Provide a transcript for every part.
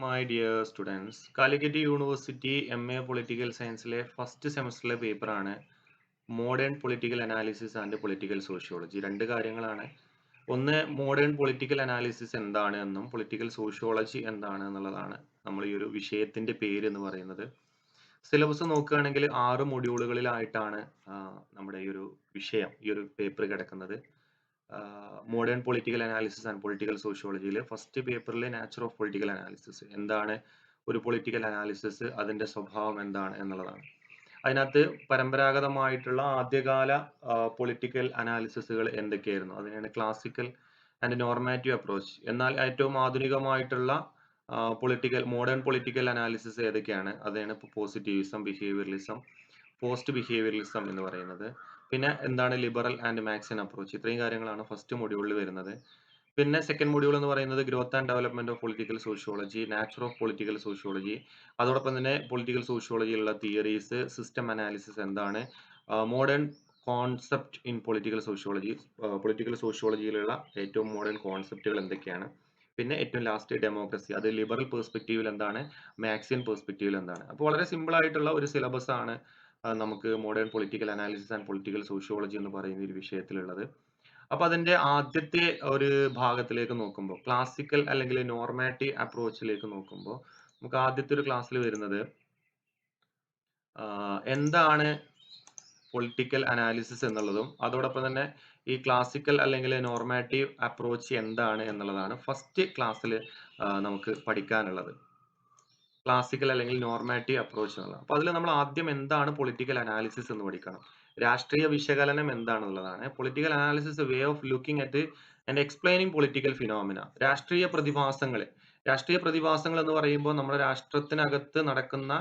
My dear students Calicut university M A political സയൻസിലെ first സെമസ്റ്ററിലെ പേപ്പറാണ് modern political analysis and political sociology രണ്ട് കാര്യങ്ങളാണ്. ഒന്ന് മോഡേൺ പൊളിറ്റിക്കൽ അനാലിസിസ് എന്താണ് എന്നും പൊളിറ്റിക്കൽ സോഷ്യോളജി എന്താണ് എന്നുള്ളതാണ് നമ്മൾ ഈ ഒരു വിഷയത്തിന്റെ പേര് എന്ന് പറയുന്നത്. സിലബസ് നോക്കുകയാണെങ്കിൽ ആറ് മൊഡ്യൂളുകളിലായിട്ടാണ് നമ്മുടെ ഈ ഒരു വിഷയം ഈ ഒരു പേപ്പർ കിടക്കുന്നത്. Modern political analysis and political സോഷ്യോളജിയിലെ first പേപ്പറിലെ നാച്ചർ ഓഫ് പൊളിറ്റിക്കൽ അനാലിസിസ് എന്താണ് ഒരു പൊളിറ്റിക്കൽ അനാലിസിസ് അതിന്റെ സ്വഭാവം എന്താണ് എന്നുള്ളതാണ്. അതിനകത്ത് പരമ്പരാഗതമായിട്ടുള്ള ആദ്യകാല പൊളിറ്റിക്കൽ അനാലിസിസുകൾ എന്തൊക്കെയായിരുന്നു? അതിനാണ് ക്ലാസിക്കൽ ആൻഡ് നോർമാറ്റീവ് അപ്രോച്ച് എന്നാൽ ഏറ്റവും ആധുനികമായിട്ടുള്ള പൊളിറ്റിക്കൽ മോഡേൺ പൊളിറ്റിക്കൽ അനാലിസിസ് ഏതൊക്കെയാണ്? അതാണ് ഇപ്പോൾ പോസിറ്റീവിസം ബിഹേവിയറലിസം പോസ്റ്റ് ബിഹേവിയറലിസം എന്ന് പറയുന്നത്. പിന്നെ എന്താണ് ലിബറൽ ആൻഡ് മാക്സിൻ അപ്രോച്ച് ഇത്രയും കാര്യങ്ങളാണ് ഫസ്റ്റ് മൊഡ്യൂളിൽ വരുന്നത്. പിന്നെ സെക്കൻഡ് മൊഡ്യൂൾ എന്ന് പറയുന്നത് growth and development of political sociology nature of political sociology അതോടൊപ്പം തന്നെ പൊളിറ്റിക്കൽ സോഷ്യോളജിയിലുള്ള തിയറീസ് സിസ്റ്റം അനാലിസിസ് എന്താണ്? Modern concept in political sociology political സോഷ്യോളജിയിലുള്ള ഏറ്റവും മോഡേൺ കോൺസെപ്റ്റുകൾ എന്തൊക്കെയാണ്? പിന്നെ ഏറ്റവും ലാസ്റ്റ് ഡെമോക്രസി അത് ലിബറൽ പെർസ്പെക്റ്റീവിൽ എന്താണ്? മാക്സിൻ പെർസ്പെക്റ്റീവിൽ എന്താണ്? അപ്പോൾ വളരെ സിമ്പിൾ ആയിട്ടുള്ള ഒരു സിലബസ് ആണ് നമുക്ക് modern political analysis and political sociology എന്ന് പറയുന്ന ഒരു വിഷയത്തിലുള്ളത്. അപ്പൊ അതിന്റെ ആദ്യത്തെ ഒരു ഭാഗത്തിലേക്ക് നോക്കുമ്പോൾ ക്ലാസിക്കൽ അല്ലെങ്കിൽ നോർമാറ്റീവ് അപ്രോച്ചിലേക്ക് നോക്കുമ്പോൾ നമുക്ക് ആദ്യത്തെ ഒരു ക്ലാസ്സിൽ വരുന്നത് എന്താണ് പൊളിറ്റിക്കൽ അനാലിസിസ് എന്നുള്ളതും അതോടൊപ്പം തന്നെ ഈ ക്ലാസിക്കൽ അല്ലെങ്കിൽ നോർമാറ്റീവ് അപ്രോച്ച് എന്താണ് എന്നുള്ളതാണ് ഫസ്റ്റ് ക്ലാസ്സിൽ നമുക്ക് പഠിക്കാനുള്ളത്. ക്ലാസിക്കൽ അല്ലെങ്കിൽ നോർമാറ്റീവ് അപ്രോച്ച് എന്നുള്ളത് അപ്പൊ അതിൽ നമ്മൾ ആദ്യം എന്താണ് പൊളിറ്റിക്കൽ അനാലിസിസ് എന്ന് പഠിക്കണം. രാഷ്ട്രീയ വിശകലനം എന്താണെന്നുള്ളതാണ്. Political analysis way of looking at and explaining political phenomena രാഷ്ട്രീയ പ്രതിഭാസങ്ങൾ. രാഷ്ട്രീയ പ്രതിഭാസങ്ങൾ എന്ന് പറയുമ്പോൾ നമ്മുടെ രാഷ്ട്രത്തിനകത്ത് നടക്കുന്ന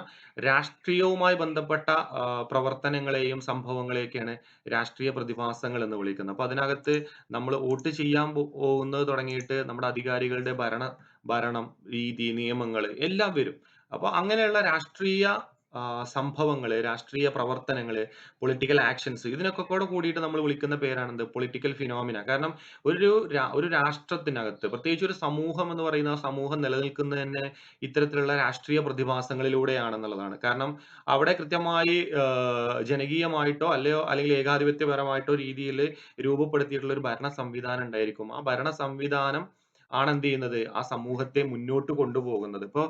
രാഷ്ട്രീയവുമായി ബന്ധപ്പെട്ട പ്രവർത്തനങ്ങളെയും സംഭവങ്ങളെയൊക്കെയാണ് രാഷ്ട്രീയ പ്രതിഭാസങ്ങൾ എന്ന് വിളിക്കുന്നത്. അപ്പൊ അതിനകത്ത് നമ്മൾ വോട്ട് ചെയ്യാൻ പോകുന്നത് തുടങ്ങിയിട്ട് നമ്മുടെ അധികാരികളുടെ ഭരണ ഭരണം രീതി നിയമങ്ങൾ എല്ലാം വരും. അപ്പൊ അങ്ങനെയുള്ള രാഷ്ട്രീയ സംഭവങ്ങൾ രാഷ്ട്രീയ പ്രവർത്തനങ്ങൾ പൊളിറ്റിക്കൽ ആക്ഷൻസ് ഇതിനൊക്കെ കൂടെ കൂടിയിട്ട് നമ്മൾ വിളിക്കുന്ന പേരാണ് എന്ത് പൊളിറ്റിക്കൽ ഫിനോമിന കാരണം ഒരു ഒരു രാഷ്ട്രത്തിനകത്ത് പ്രത്യേകിച്ച് ഒരു സമൂഹം എന്ന് പറയുന്ന ആ സമൂഹം നിലനിൽക്കുന്നത് തന്നെ ഇത്തരത്തിലുള്ള രാഷ്ട്രീയ പ്രതിഭാസങ്ങളിലൂടെയാണെന്നുള്ളതാണ്. കാരണം അവിടെ കൃത്യമായി ജനകീയമായിട്ടോ അല്ലയോ അല്ലെങ്കിൽ ഏകാധിപത്യപരമായിട്ടോ രീതിയിൽ രൂപപ്പെടുത്തിയിട്ടുള്ള ഒരു ഭരണ സംവിധാനം ഉണ്ടായിരിക്കും. ആ ഭരണ സംവിധാനം ആണ് എന്ത് ചെയ്യുന്നത് ആ സമൂഹത്തെ മുന്നോട്ട് കൊണ്ടുപോകുന്നത്. ഇപ്പൊ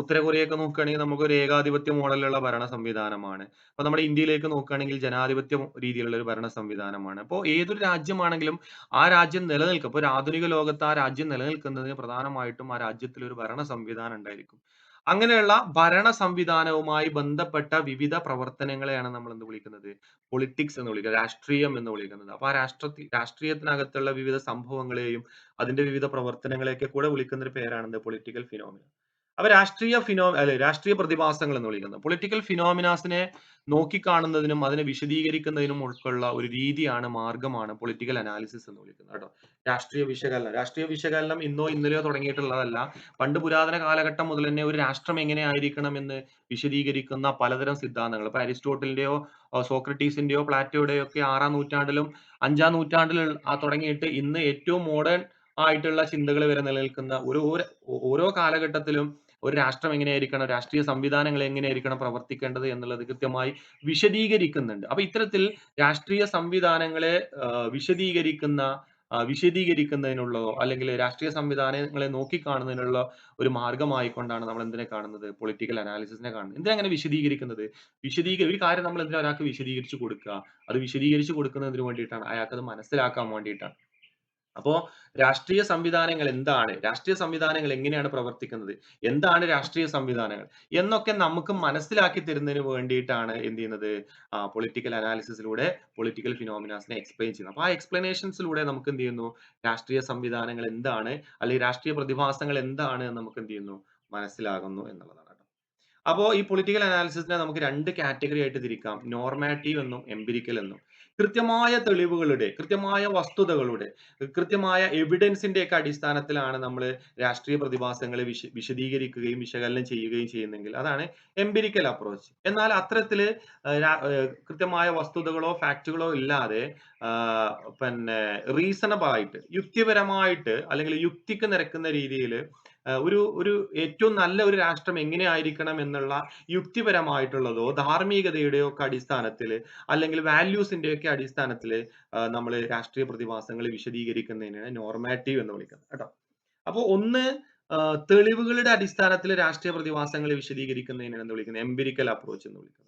ഉത്തര കൊറിയയൊക്കെ നോക്കുകയാണെങ്കിൽ നമുക്ക് ഒരു ഏകാധിപത്യ മോഡലുള്ള ഭരണ സംവിധാനമാണ്. അപ്പൊ നമ്മുടെ ഇന്ത്യയിലേക്ക് നോക്കുകയാണെങ്കിൽ ജനാധിപത്യ രീതിയിലുള്ള ഒരു ഭരണ സംവിധാനമാണ്. അപ്പോൾ ഏതൊരു രാജ്യമാണെങ്കിലും ആ രാജ്യം നിലനിൽക്കും. ഇപ്പോൾ ഒരു ആധുനിക ലോകത്ത് ആ രാജ്യം നിലനിൽക്കുന്നതിന് പ്രധാനമായിട്ടും ആ രാജ്യത്തിൽ ഒരു ഭരണ സംവിധാനം ഉണ്ടായിരിക്കും. അങ്ങനെയുള്ള ഭരണ സംവിധാനവുമായി ബന്ധപ്പെട്ട വിവിധ പ്രവർത്തനങ്ങളെയാണ് നമ്മൾ എന്ത് വിളിക്കുന്നത്? പൊളിറ്റിക്സ് എന്ന് വിളിക്കുക രാഷ്ട്രീയം എന്ന് വിളിക്കുന്നത്. അപ്പൊ ആ രാഷ്ട്ര രാഷ്ട്രീയത്തിനകത്തുള്ള വിവിധ സംഭവങ്ങളെയും അതിന്റെ വിവിധ പ്രവർത്തനങ്ങളെയൊക്കെ കൂടെ വിളിക്കുന്ന ഒരു പേരാണ് എന്ത്? പൊളിറ്റിക്കൽ ഫിനോമിന അപ്പൊ രാഷ്ട്രീയ ഫിനോ അല്ലെ രാഷ്ട്രീയ പ്രതിഭാസങ്ങൾ എന്ന് വിളിക്കുന്നത് പൊളിറ്റിക്കൽ ഫിനോമിനാസിനെ നോക്കിക്കാണുന്നതിനും അതിനെ വിശദീകരിക്കുന്നതിനും ഉൾക്കുള്ള ഒരു രീതിയാണ് മാർഗമാണ് പൊളിറ്റിക്കൽ അനാലിസിസ് എന്ന് വിളിക്കുന്നത് കേട്ടോ. രാഷ്ട്രീയ വിശകലനം. രാഷ്ട്രീയ വിശകലനം ഇന്നോ ഇന്നലെയോ തുടങ്ങിയിട്ടുള്ളതല്ല. പണ്ട് പുരാതന കാലഘട്ടം മുതൽ തന്നെ ഒരു രാഷ്ട്രം എങ്ങനെ ആയിരിക്കണം എന്ന് വിശദീകരിക്കുന്ന പലതരം സിദ്ധാന്തങ്ങൾ. ഇപ്പൊ അരിസ്റ്റോട്ടലിന്റെയോ സോക്രട്ടീസിന്റെയോ പ്ലാറ്റോയുടെയോ ഒക്കെ ആറാം നൂറ്റാണ്ടിലും അഞ്ചാം നൂറ്റാണ്ടിലും തുടങ്ങിയിട്ട് ഇന്ന് ഏറ്റവും മോഡേൺ ആയിട്ടുള്ള ചിന്തകൾ വരെ നിലനിൽക്കുന്ന ഒരു ഓരോ കാലഘട്ടത്തിലും ഒരു രാഷ്ട്രം എങ്ങനെയായിരിക്കണം രാഷ്ട്രീയ സംവിധാനങ്ങൾ എങ്ങനെയായിരിക്കണം പ്രവർത്തിക്കേണ്ടത് എന്നുള്ളത് കൃത്യമായി വിശദീകരിക്കുന്നുണ്ട്. അപ്പൊ ഇത്തരത്തിൽ രാഷ്ട്രീയ സംവിധാനങ്ങളെ വിശദീകരിക്കുന്ന വിശദീകരിക്കുന്നതിനുള്ളതോ അല്ലെങ്കിൽ രാഷ്ട്രീയ സംവിധാനങ്ങളെ നോക്കിക്കാണുന്നതിനുള്ള ഒരു മാർഗമായിക്കൊണ്ടാണ് നമ്മൾ എന്തിനെ കാണുന്നത് പൊളിറ്റിക്കൽ അനാലിസിസിനെ കാണുന്നത്. എന്തിനാ അങ്ങനെ വിശദീകരിക്കുന്നത്? വിശദീകരി ഒരു കാര്യം നമ്മൾ എന്തിനാ ഒരാൾക്ക് വിശദീകരിച്ചു കൊടുക്കുക? അത് വിശദീകരിച്ചു കൊടുക്കുന്നതിന് വേണ്ടിയിട്ടാണ്. അയാൾക്ക് അത് മനസ്സിലാക്കാൻ വേണ്ടിയിട്ടാണ്. അപ്പോ രാഷ്ട്രീയ സംവിധാനങ്ങൾ എന്താണ്? രാഷ്ട്രീയ സംവിധാനങ്ങൾ എങ്ങനെയാണ് പ്രവർത്തിക്കുന്നത്? എന്താണ് രാഷ്ട്രീയ സംവിധാനങ്ങൾ? എന്നൊക്കെ നമുക്ക് മനസ്സിലാക്കി തരുന്നതിന് വേണ്ടിയിട്ടാണ് എന്ത് ചെയ്യുന്നത്? പൊളിറ്റിക്കൽ അനാലിസിസിലൂടെ പൊളിറ്റിക്കൽ ഫിനോമിനാസിനെ എക്സ്പ്ലെയിൻ ചെയ്യുന്നത്. അപ്പൊ ആ എക്സ്പ്ലനേഷൻസിലൂടെ നമുക്ക് എന്ത് ചെയ്യുന്നു? രാഷ്ട്രീയ സംവിധാനങ്ങൾ എന്താണ്? അല്ലെങ്കിൽ രാഷ്ട്രീയ പ്രതിഭാസങ്ങൾ എന്താണ് നമുക്ക് എന്ത് ചെയ്യുന്നു? മനസ്സിലാകുന്നു എന്നുള്ളതാണ് അപ്പോൾ ഈ പൊളിറ്റിക്കൽ അനാലിസിസിനെ നമുക്ക് രണ്ട് കാറ്റഗറി ആയിട്ട് തിരിക്കാം. നോർമാറ്റീവ് എന്നും എംപിരിക്കൽ എന്നും. കൃത്യമായ തെളിവുകളുടെ കൃത്യമായ വസ്തുതകളുടെ കൃത്യമായ എവിഡൻസിന്റെ ഒക്കെ അടിസ്ഥാനത്തിലാണ് നമ്മൾ രാഷ്ട്രീയ പ്രതിഭാസങ്ങളെ വിശ വിശദീകരിക്കുകയും വിശകലനം ചെയ്യുകയും ചെയ്യുന്നെങ്കിൽ അതാണ് എംപിരിക്കൽ അപ്രോച്ച് എന്നാൽ അത്തരത്തിൽ കൃത്യമായ വസ്തുതകളോ ഫാക്റ്റുകളോ ഇല്ലാതെ പിന്നെ റീസണബിൾ ആയിട്ട് യുക്തിപരമായിട്ട് അല്ലെങ്കിൽ യുക്തിക്ക് നിരക്കുന്ന രീതിയിൽ ഒരു ഒരു ഏറ്റവും നല്ല ഒരു രാഷ്ട്രം എങ്ങനെ ആയിരിക്കണം എന്നുള്ള യുക്തിപരമായിട്ടുള്ളതോ ധാർമ്മികതയുടെയോ ഒക്കെ അടിസ്ഥാനത്തിൽ അല്ലെങ്കിൽ വാല്യൂസിന്റെ ഒക്കെ അടിസ്ഥാനത്തിൽ നമ്മൾ രാഷ്ട്രീയ പ്രതിഭാസങ്ങൾ വിശദീകരിക്കുന്നതിനാണ് നോർമാറ്റീവ് എന്ന് വിളിക്കുന്നത് കേട്ടോ. അപ്പോൾ ഒന്ന് തെളിവുകളുടെ അടിസ്ഥാനത്തിൽ രാഷ്ട്രീയ പ്രതിഭാസങ്ങൾ വിശദീകരിക്കുന്നതിനാണ് എന്ന് വിളിക്കുന്നത്. എംപിരിക്കൽ അപ്രോച്ച് എന്ന് വിളിക്കുന്നത്.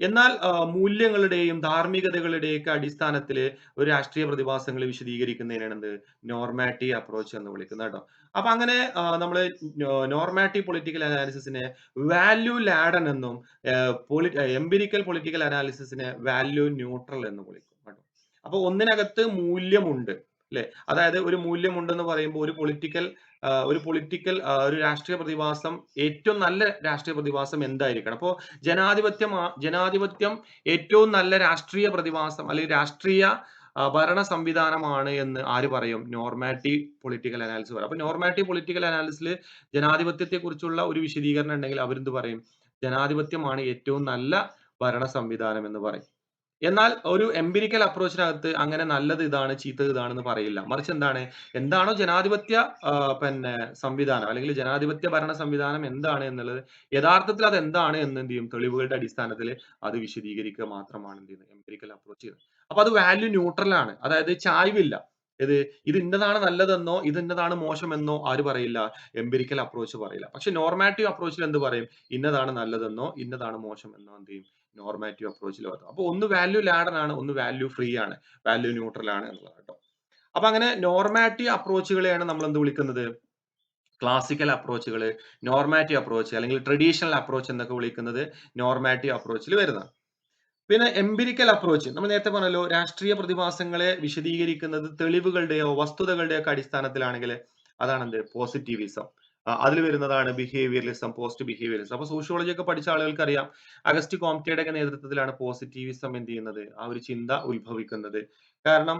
എന്നാൽ മൂല്യങ്ങളുടെയും ധാർമ്മികതകളുടെയും ഒക്കെ അടിസ്ഥാനത്തിൽ ഒരു രാഷ്ട്രീയ പ്രതിഭാസങ്ങൾ വിശദീകരിക്കുന്നതിനാണ് എന്ത്? നോർമാറ്റീവ് അപ്രോച്ച് എന്ന് വിളിക്കുന്നത് കേട്ടോ. അപ്പൊ അങ്ങനെ നമ്മൾ നോർമാറ്റീവ് പൊളിറ്റിക്കൽ അനാലിസിസിനെ വാല്യൂ ലാഡൻ എന്നും എംപിരിക്കൽ പൊളിറ്റിക്കൽ അനാലിസിസിനെ വാല്യൂ ന്യൂട്രൽ എന്ന് വിളിക്കും കേട്ടോ. അപ്പൊ ഒന്നിനകത്ത് മൂല്യമുണ്ട് അല്ലെ? അതായത് ഒരു മൂല്യമുണ്ടെന്ന് പറയുമ്പോൾ ഒരു പൊളിറ്റിക്കൽ ഒരു പൊളിറ്റിക്കൽ ഒരു രാഷ്ട്രീയ പ്രതിഭാസം ഏറ്റവും നല്ല രാഷ്ട്രീയ പ്രതിഭാസം എന്തായിരിക്കണം? അപ്പോൾ ജനാധിപത്യം ജനാധിപത്യം ഏറ്റവും നല്ല രാഷ്ട്രീയ പ്രതിഭാസം അല്ലെങ്കിൽ രാഷ്ട്രീയ ഭരണ സംവിധാനമാണ് എന്ന് ആര് പറയും? നോർമാറ്റീവ് പൊളിറ്റിക്കൽ അനാലിസിസ് പറയും. അപ്പൊ നോർമാറ്റീവ് പൊളിറ്റിക്കൽ അനാലിസിൽ ജനാധിപത്യത്തെ കുറിച്ചുള്ള ഒരു വിശദീകരണം ഉണ്ടെങ്കിൽ അവരെന്ത് പറയും? ജനാധിപത്യമാണ് ഏറ്റവും നല്ല ഭരണ സംവിധാനം എന്ന് പറയും. എന്നാൽ ഒരു എംപിരിക്കൽ അപ്രോച്ചിനകത്ത് അങ്ങനെ നല്ലത് ഇതാണ് ചീത്തത് ഇതാണെന്ന് പറയില്ല. മറിച്ച് എന്താണ്? എന്താണോ ജനാധിപത്യ പിന്നെ സംവിധാനം അല്ലെങ്കിൽ ജനാധിപത്യ ഭരണ സംവിധാനം എന്താണ് എന്നുള്ളത് യഥാർത്ഥത്തിൽ അത് എന്താണ് എന്ന് എന്ത് ചെയ്യും? തെളിവുകളുടെ അടിസ്ഥാനത്തിൽ അത് വിശദീകരിക്കുക മാത്രമാണ് എന്ത് ചെയ്യുന്നത്? എംപിരിക്കൽ അപ്രോച്ച് ചെയ്യുന്നത്. അപ്പൊ അത് വാല്യൂ ന്യൂട്രൽ ആണ്. അതായത് ചായ്വില്ല. ഇത് ഇത് ഇന്നതാണ് നല്ലതെന്നോ ഇത് ഇന്നതാണ് മോശമെന്നോ ആര് പറയില്ല. എംപിരിക്കൽ അപ്രോച്ച് പറയില്ല. പക്ഷെ നോർമാറ്റീവ് അപ്രോച്ചിൽ എന്ത് പറയും? ഇന്നതാണ് നല്ലതെന്നോ ഇന്നതാണ് മോശമെന്നോ എന്ത് ചെയ്യും? നോർമാറ്റീവ് അപ്രോച്ചിൽ പറയും അപ്പൊ ഒന്ന് വാല്യൂ ലാഡൻ ആണ് ഒന്ന് വാല്യൂ ഫ്രീ ആണ്. വാല്യൂ ന്യൂട്രൽ ആണ് എന്നുള്ളത് കേട്ടോ അപ്പൊ അങ്ങനെ നോർമാറ്റീവ് അപ്രോച്ചുകളെയാണ് നമ്മൾ എന്ത് വിളിക്കുന്നത്? ക്ലാസിക്കൽ അപ്രോച്ചുകൾ നോർമാറ്റീവ് അപ്രോച്ച് അല്ലെങ്കിൽ ട്രഡീഷണൽ അപ്രോച്ച് എന്നൊക്കെ വിളിക്കുന്നത് നോർമാറ്റീവ് അപ്രോച്ചിൽ വരുന്നതാണ്. പിന്നെ എംപിരിക്കൽ അപ്രോച്ച് നമ്മൾ നേരത്തെ പറഞ്ഞല്ലോ രാഷ്ട്രീയ പ്രതിഭാസങ്ങളെ വിശദീകരിക്കുന്നത് തെളിവുകളുടെയോ വസ്തുതകളുടെയോ ഒക്കെ അടിസ്ഥാനത്തിലാണെങ്കിൽ അതാണ് എന്ത് പോസിറ്റിവിസം അതിൽ വരുന്നതാണ് ബിഹേവിയറിലിസം പോസ്റ്റ് ബിഹേവിയറിസം അപ്പൊ സോഷ്യോളജി ഒക്കെ പഠിച്ച ആളുകൾക്ക് അറിയാം അഗസ്റ്റ് കോംറ്റയുടെ ഒക്കെ നേതൃത്വത്തിലാണ് പോസിറ്റീവിസം എന്ത് ചെയ്യുന്നത്? ആ ഒരു ചിന്ത ഉത്ഭവിക്കുന്നത്. കാരണം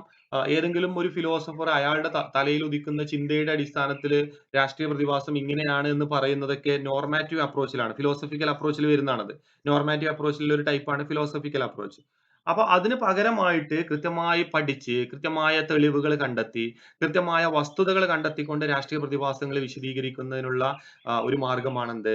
ഏതെങ്കിലും ഒരു ഫിലോസഫർ അയാളുടെ തലയിൽ ഉദിക്കുന്ന ചിന്തയുടെ അടിസ്ഥാനത്തിൽ രാഷ്ട്രീയ പ്രതിഭാസം ഇങ്ങനെയാണ് എന്ന് പറയുന്നതൊക്കെ നോർമാറ്റീവ് അപ്രോച്ചിലാണ് ഫിലോസഫിക്കൽ അപ്രോച്ചിൽ വരുന്നതാണത്. നോർമാറ്റീവ് അപ്രോച്ചിലെ ഒരു ടൈപ്പാണ് ഫിലോസഫിക്കൽ അപ്രോച്ച് അപ്പൊ അതിന് പകരമായിട്ട് കൃത്യമായി പഠിച്ച് കൃത്യമായ തെളിവുകൾ കണ്ടെത്തി കൃത്യമായ വസ്തുതകൾ കണ്ടെത്തിക്കൊണ്ട് രാഷ്ട്രീയ പ്രതിഭാസങ്ങളെ വിശദീകരിക്കുന്നതിനുള്ള ഒരു മാർഗമാണ് എന്ത്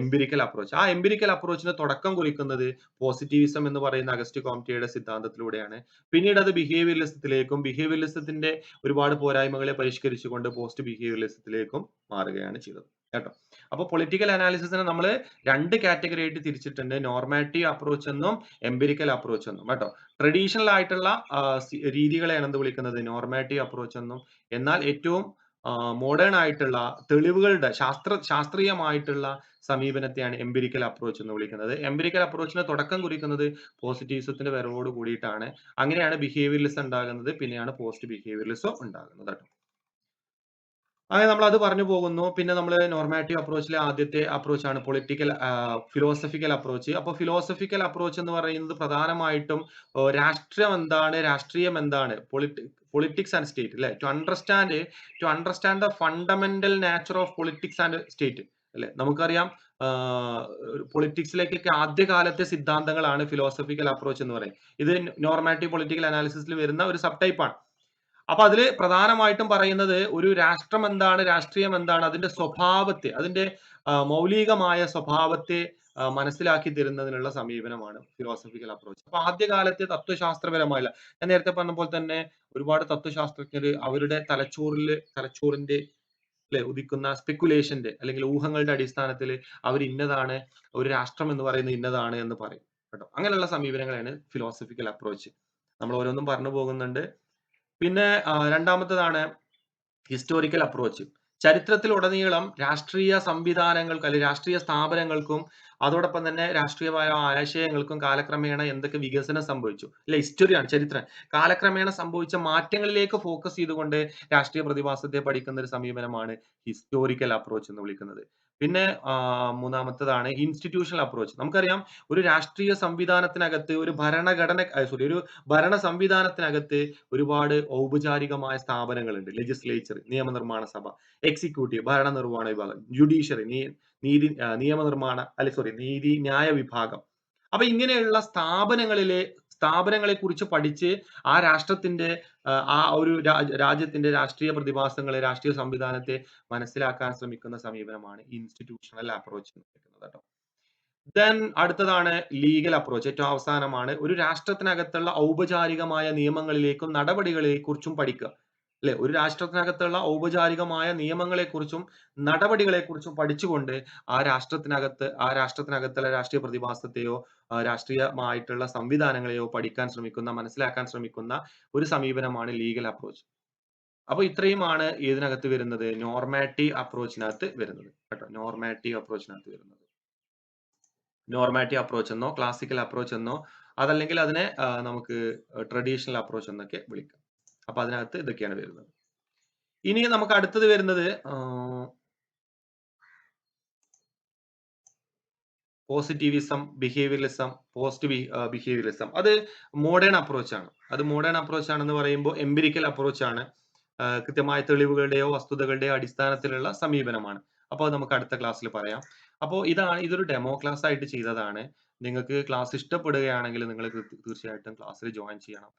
എംപിരിക്കൽ അപ്രോച്ച് ആ എംപിരിക്കൽ അപ്രോച്ചിന് തുടക്കം കുറിക്കുന്നത് പോസിറ്റിവിസം എന്ന് പറയുന്ന അഗസ്റ്റ് കോംറ്റിയുടെ സിദ്ധാന്തത്തിലൂടെയാണ്. പിന്നീട് അത് ബിഹേവിയറിലിസത്തിലേക്കും ബിഹേവിയറിലിസത്തിന്റെ ഒരുപാട് പോരായ്മകളെ പരിഷ്കരിച്ചുകൊണ്ട് പോസ്റ്റ് ബിഹേവിയറിലിസത്തിലേക്കും മാറുകയാണ് ചെയ്തത്. കേട്ടോ. അപ്പൊ പൊളിറ്റിക്കൽ അനാലിസിസിനെ നമ്മൾ രണ്ട് കാറ്റഗറി ആയിട്ട് തിരിച്ചിട്ടുണ്ട്. നോർമാറ്റീവ് അപ്രോച്ച് എന്നും എംപിരിക്കൽ അപ്രോച്ച് എന്നും കേട്ടോ. ട്രഡീഷണൽ ആയിട്ടുള്ള രീതികളെയാണ് എന്ത് വിളിക്കുന്നത്? നോർമാറ്റീവ് അപ്രോച്ച് എന്നും. എന്നാൽ ഏറ്റവും മോഡേൺ ആയിട്ടുള്ള തെളിവുകളുടെ ശാസ്ത്ര ശാസ്ത്രീയമായിട്ടുള്ള സമീപനത്തെയാണ് എംപിരിക്കൽ അപ്രോച്ച് എന്ന് വിളിക്കുന്നത്. എംപിരിക്കൽ അപ്രോച്ചിന് തുടക്കം കുറിക്കുന്നത് പോസിറ്റീവിസത്തിന്റെ വരവോട് കൂടിയിട്ടാണ്. അങ്ങനെയാണ് ബിഹേവിയർലിസം ഉണ്ടാകുന്നത്. പിന്നെയാണ് പോസ്റ്റ് ബിഹേവിയർലിസം ഉണ്ടാകുന്നത് കേട്ടോ. അങ്ങനെ നമ്മൾ അത് പറഞ്ഞു പോകുന്നു. പിന്നെ നമ്മൾ നോർമാറ്റീവ് അപ്രോച്ചിലെ ആദ്യത്തെ അപ്രോച്ച് ആണ് പൊളിറ്റിക്കൽ ഫിലോസഫിക്കൽ അപ്രോച്ച് അപ്പൊ ഫിലോസഫിക്കൽ അപ്രോച്ച് എന്ന് പറയുന്നത് പ്രധാനമായിട്ടും രാഷ്ട്രീയം രാഷ്ട്രം എന്താണ് രാഷ്ട്രീയം എന്താണ് പൊളിറ്റിക്സ് ആൻഡ് സ്റ്റേറ്റ് അല്ലെ to understand to understand the fundamental nature of politics and state അല്ലെ നമുക്കറിയാം പൊളിറ്റിക്സിലേക്കൊക്കെ ആദ്യകാലത്തെ സിദ്ധാന്തങ്ങളാണ് ഫിലോസഫിക്കൽ അപ്രോച്ച് എന്ന് പറയുന്നത്. ഇത് നോർമാറ്റീവ് പൊളിറ്റിക്കൽ അനാലിസിസിൽ വരുന്ന ഒരു സബ് ടൈപ്പാണ് അപ്പൊ അതിൽ പ്രധാനമായിട്ടും പറയുന്നത് ഒരു രാഷ്ട്രം എന്താണ് രാഷ്ട്രീയം എന്താണ് അതിന്റെ സ്വഭാവത്തെ അതിന്റെ മൗലികമായ സ്വഭാവത്തെ മനസ്സിലാക്കി തരുന്നതിനുള്ള സമീപനമാണ് ഫിലോസഫിക്കൽ അപ്രോച്ച് അപ്പൊ ആദ്യകാലത്തെ തത്വശാസ്ത്രപരമായില്ല ഞാൻ നേരത്തെ പറഞ്ഞ പോലെ തന്നെ ഒരുപാട് തത്വശാസ്ത്രജ്ഞർ അവരുടെ തലച്ചോറിൽ തലച്ചോറിന്റെ അല്ലെ ഉദിക്കുന്ന സ്പെക്കുലേഷന്റെ അല്ലെങ്കിൽ ഊഹങ്ങളുടെ അടിസ്ഥാനത്തിൽ അവർ ഇന്നതാണ് ഒരു രാഷ്ട്രം എന്ന് പറയുന്നത് ഇന്നതാണ് എന്ന് പറയും. കേട്ടോ? അങ്ങനെയുള്ള സമീപനങ്ങളാണ് ഫിലോസഫിക്കൽ അപ്രോച്ച് നമ്മൾ ഓരോന്നും പറഞ്ഞു പോകുന്നുണ്ട്. പിന്നെ രണ്ടാമത്തതാണ് ഹിസ്റ്റോറിക്കൽ അപ്രോച്ച് ചരിത്രത്തിൽ ചരിത്രത്തിലുടനീളം രാഷ്ട്രീയ സംവിധാനങ്ങൾക്ക് അല്ലെങ്കിൽ രാഷ്ട്രീയ സ്ഥാപനങ്ങൾക്കും അതോടൊപ്പം തന്നെ രാഷ്ട്രീയമായ ആശയങ്ങൾക്കും കാലക്രമേണ എന്തൊക്കെ വികസനം സംഭവിച്ചു. അല്ലെ ഹിസ്റ്ററിയാണ് ചരിത്രം. കാലക്രമേണ സംഭവിച്ച മാറ്റങ്ങളിലേക്ക് ഫോക്കസ് ചെയ്തുകൊണ്ട് രാഷ്ട്രീയ പ്രതിഭാസത്തെ പഠിക്കുന്ന ഒരു സമീപനമാണ് ഹിസ്റ്റോറിക്കൽ അപ്രോച്ച് എന്ന് വിളിക്കുന്നത്. പിന്നെ മൂന്നാമത്തതാണ് ഇൻസ്റ്റിറ്റ്യൂഷണൽ അപ്രോച്ച് നമുക്കറിയാം ഒരു രാഷ്ട്രീയ സംവിധാനത്തിനകത്ത് ഒരു ഭരണഘടന സോറി ഒരു ഭരണ സംവിധാനത്തിനകത്ത് ഒരുപാട് ഔപചാരികമായ സ്ഥാപനങ്ങളുണ്ട്. ലെജിസ്ലേച്ചർ നിയമനിർമ്മാണ സഭ എക്സിക്യൂട്ടീവ് ഭരണനിർവഹണ വിഭാഗം ജുഡീഷ്യറി നീതി നിയമനിർമ്മാണ അല്ലെ സോറി നീതി ന്യായ വിഭാഗം. അപ്പൊ ഇങ്ങനെയുള്ള സ്ഥാപനങ്ങളിലെ സ്ഥാപനങ്ങളെ കുറിച്ച് പഠിച്ച് ആ രാഷ്ട്രത്തിന്റെ ആ ഒരു രാജ്യത്തിന്റെ രാഷ്ട്രീയ പ്രതിഭാസങ്ങളെ, രാഷ്ട്രീയ സംവിധാനത്തെ മനസ്സിലാക്കാൻ ശ്രമിക്കുന്ന സമീപനമാണ് ഇൻസ്റ്റിറ്റ്യൂഷണൽ അപ്രോച്ച് എന്ന് വിളിക്കുന്നത് കേട്ടോ ദെൻ അടുത്തതാണ് ലീഗൽ അപ്രോച്ച്. ഏറ്റവും അവസാനമാണ് ഒരു രാഷ്ട്രത്തിനകത്തുള്ള ഔപചാരികമായ നിയമങ്ങളിലേക്കും നടപടികളെ കുറിച്ചും പഠിക്കുക. ല്ലേ? ഒരു രാഷ്ട്രത്തിനകത്തുള്ള ഔപചാരികമായ നിയമങ്ങളെക്കുറിച്ചും നടപടികളെക്കുറിച്ചും പഠിച്ചുകൊണ്ട് ആ രാഷ്ട്രത്തിനകത്ത് ആ രാഷ്ട്രത്തിനകത്തുള്ള രാഷ്ട്രീയ പ്രതിഭാസത്തെയോ രാഷ്ട്രീയമായിട്ടുള്ള സംവിധാനങ്ങളെയോ പഠിക്കാൻ ശ്രമിക്കുന്ന, മനസ്സിലാക്കാൻ ശ്രമിക്കുന്ന ഒരു സമീപനമാണ് ലീഗൽ അപ്രോച്ച്. അപ്പൊ ഇത്രയുമാണ് ഇതിനകത്ത് വരുന്നത്? നോർമാറ്റീവ് അപ്രോച്ചിനകത്ത് വരുന്നത്. കേട്ടോ. നോർമാറ്റീവ് അപ്രോച്ചിനകത്ത് വരുന്നത്. നോർമാറ്റീവ് അപ്രോച്ച് എന്നോ, ക്ലാസിക്കൽ അപ്രോച്ച് എന്നോ, അതല്ലെങ്കിൽ അതിനെ നമുക്ക് ട്രഡീഷണൽ അപ്രോച്ച് എന്നൊക്കെ വിളിക്കാം. അപ്പൊ അതിനകത്ത് ഇതൊക്കെയാണ് വരുന്നത്. ഇനി നമുക്ക് അടുത്തത് വരുന്നത് positivism behaviouralism, post B ah അത് മോഡേൺ അപ്രോച്ച് ആണ്. അത് മോഡേൺ അപ്രോച്ച് ആണെന്ന് പറയുമ്പോൾ എംപിരിക്കൽ അപ്രോച്ച് ആണ്. കൃത്യമായ തെളിവുകളുടെയോ, വസ്തുതകളുടെയോ അടിസ്ഥാനത്തിലുള്ള സമീപനമാണ്. അപ്പോൾ നമുക്ക് അടുത്ത ക്ലാസ്സിൽ പറയാം. അപ്പോൾ ഇതാണ് ഇതൊരു ഡെമോ ക്ലാസ് ആയിട്ട് ചെയ്തതാണ്. നിങ്ങൾക്ക് ക്ലാസ് ഇഷ്ടപ്പെടുകയാണെങ്കിൽ നിങ്ങൾ തീർച്ചയായിട്ടും ക്ലാസ്സിൽ ജോയിൻ ചെയ്യണം.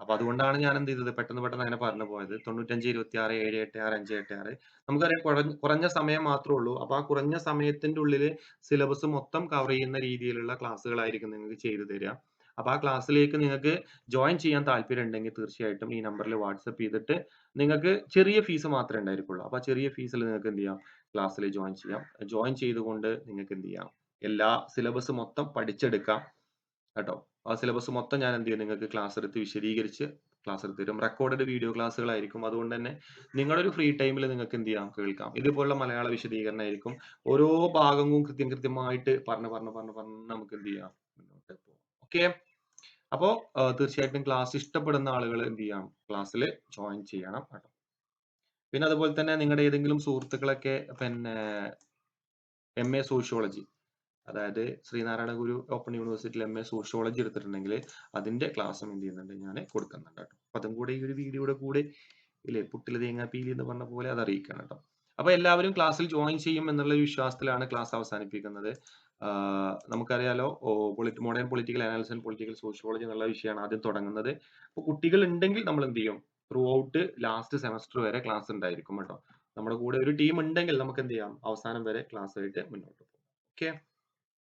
അപ്പൊ അതുകൊണ്ടാണ് ഞാൻ എന്ത് ചെയ്തത് പെട്ടെന്ന് പെട്ടെന്ന് അങ്ങനെ പറഞ്ഞു പോയത്. 95 26 786 586 നമുക്കറിയാം കുറഞ്ഞ കുറഞ്ഞ സമയം മാത്രമേ ഉള്ളൂ. അപ്പൊ ആ കുറഞ്ഞ സമയത്തിന്റെ ഉള്ളിൽ സിലബസ് മൊത്തം കവർ ചെയ്യുന്ന രീതിയിലുള്ള ക്ലാസ്സുകളായിരിക്കും നിങ്ങൾക്ക് ചെയ്തു തരിക. അപ്പൊ ആ ക്ലാസ്സിലേക്ക് നിങ്ങൾക്ക് ജോയിൻ ചെയ്യാൻ താല്പര്യം ഉണ്ടെങ്കിൽ തീർച്ചയായിട്ടും ഈ നമ്പറിൽ വാട്സപ്പ് ചെയ്തിട്ട് നിങ്ങൾക്ക് ചെറിയ ഫീസ് മാത്രമേ ഉണ്ടായിരിക്കുള്ളൂ. അപ്പൊ ചെറിയ ഫീസിൽ നിങ്ങൾക്ക് എന്ത് ചെയ്യാം ക്ലാസ്സിൽ ജോയിൻ ചെയ്യാം. ജോയിൻ ചെയ്തുകൊണ്ട് നിങ്ങൾക്ക് എന്ത് ചെയ്യാം എല്ലാ സിലബസ് മൊത്തം പഠിച്ചെടുക്കാം. കേട്ടോ. ആ സിലബസ് മൊത്തം ഞാൻ എന്ത് ചെയ്യും നിങ്ങൾക്ക് ക്ലാസ് എടുത്ത് വിശദീകരിച്ച് ക്ലാസ് എടുത്ത് തരും. റെക്കോർഡഡ് വീഡിയോ ക്ലാസ്സുകളായിരിക്കും. അതുകൊണ്ട് തന്നെ നിങ്ങളുടെ ഒരു ഫ്രീ ടൈമിൽ നിങ്ങൾക്ക് എന്ത് ചെയ്യാം കേൾക്കാം. ഇതുപോലുള്ള മലയാള വിശദീകരണം ആയിരിക്കും. ഓരോ ഭാഗവും കൃത്യം കൃത്യമായിട്ട് പറഞ്ഞു പറഞ്ഞു പറഞ്ഞു പറഞ്ഞ് നമുക്ക് എന്ത് ചെയ്യാം മുന്നോട്ട് പോകാം. ഓക്കെ. അപ്പോ തീർച്ചയായിട്ടും ക്ലാസ് ഇഷ്ടപ്പെടുന്ന ആളുകൾ എന്ത് ചെയ്യണം ക്ലാസ്സിൽ ജോയിൻ ചെയ്യണം കേട്ടോ. പിന്നെ അതുപോലെ തന്നെ നിങ്ങളുടെ ഏതെങ്കിലും സുഹൃത്തുക്കളൊക്കെ പിന്നെ എം എ സോഷ്യോളജി അതായത് ശ്രീനാരായണ ഗുരു ഓപ്പൺ യൂണിവേഴ്സിറ്റിയിൽ എം.എ. സോഷ്യോളജി എടുത്തിട്ടുണ്ടെങ്കിൽ അതിന്റെ ക്ലാസ്സും എന്ത് ചെയ്യുന്നുണ്ട് ഞാൻ കൊടുക്കുന്നുണ്ട് കേട്ടോ. അപ്പൊ അതും കൂടെ ഈ ഒരു വീഡിയോയുടെ കൂടെ ഇല്ലേ പുട്ടിൽ തേങ്ങാപ്പീലി എന്ന് പറഞ്ഞ പോലെ അത് അറിയിക്കണം കേട്ടോ. അപ്പൊ എല്ലാവരും ക്ലാസ്സിൽ ജോയിൻ ചെയ്യും എന്നുള്ള വിശ്വാസത്തിലാണ് ക്ലാസ് അവസാനിപ്പിക്കുന്നത്. നമുക്കറിയാലോ polit modern political analysis and political sociology എന്നുള്ള വിഷയമാണ് ആദ്യം തുടങ്ങുന്നത്. അപ്പൊ കുട്ടികൾ ഉണ്ടെങ്കിൽ നമ്മൾ എന്ത് ചെയ്യും ത്രൂ ഔട്ട് ലാസ്റ്റ് സെമസ്റ്റർ വരെ ക്ലാസ് ഉണ്ടായിരിക്കും കേട്ടോ. നമ്മുടെ കൂടെ ഒരു ടീം ഉണ്ടെങ്കിൽ നമുക്ക് എന്ത് ചെയ്യാം അവസാനം വരെ ക്ലാസ് ആയിട്ട് മുന്നോട്ട് പോകാം. ഓക്കെ.